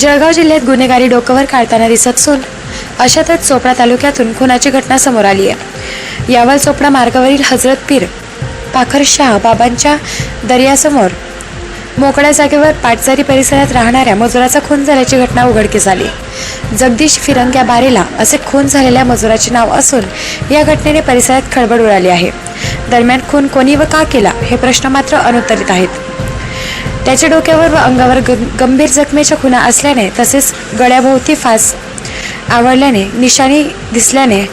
जळगाव जिल्ह्यात गुन्हेगारी डोकंवर काढताना दिसत असून अशातच चोपडा तालुक्यातून खुनाची घटना समोर आली आहे. यावर चोपडा मार्गावरील हजरत पीर पाखरशाह बाबांच्या दर्यासमोर मोकळ्या जागेवर पाटचारी परिसरात राहणाऱ्या मजुराचा खून झाल्याची घटना उघडकीस आली. जगदीश फिरंग्या बारेला असे खून झालेल्या मजुराचे नाव असून या घटनेने परिसरात खळबळ उडाली आहे. दरम्यान खून कोणी व का केला हे प्रश्न मात्र अनुत्तरित आहेत. त्याच्या डोक्यावर व अंगावर ग- गंभीर जखमेच्या खुणा असल्याने तसेच गळ्याभोवती फास आवडल्याने निशाणी दिसल्याने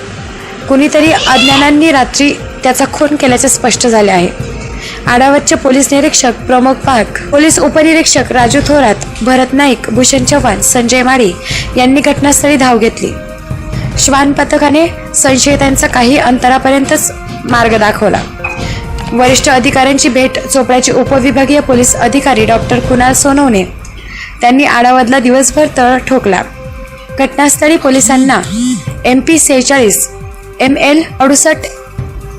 कुणीतरी अज्ञानांनी रात्री त्याचा खून केल्याचे स्पष्ट झाले आहे. आडावतचे पोलीस निरीक्षक प्रमोद पाक पोलीस उपनिरीक्षक राजू थोरात भरत नाईक भूषण चव्हाण संजय माळी यांनी घटनास्थळी धाव घेतली. श्वान पथकाने संशयितांचा काही अंतरापर्यंतच मार्ग दाखवला. वरिष्ठ अधिकाऱ्यांची भेट चोपड्याचे उपविभागीय पोलीस अधिकारी डॉक्टर कुणाल सोनवणे. त्यांनी आडावतला दिवसभर तळ ठोकला. घटनास्थळी पोलिसांना एम पी सेहेचाळीस एम एल अडुसष्ट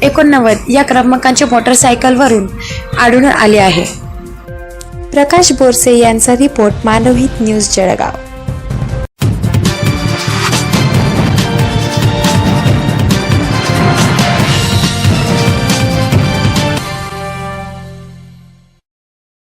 एकोणनव्वद या क्रमांकाच्या मोटरसायकलवरून आढळून आले आहे. प्रकाश बोरसे यांचा रिपोर्ट मानवहित न्यूज जळगाव.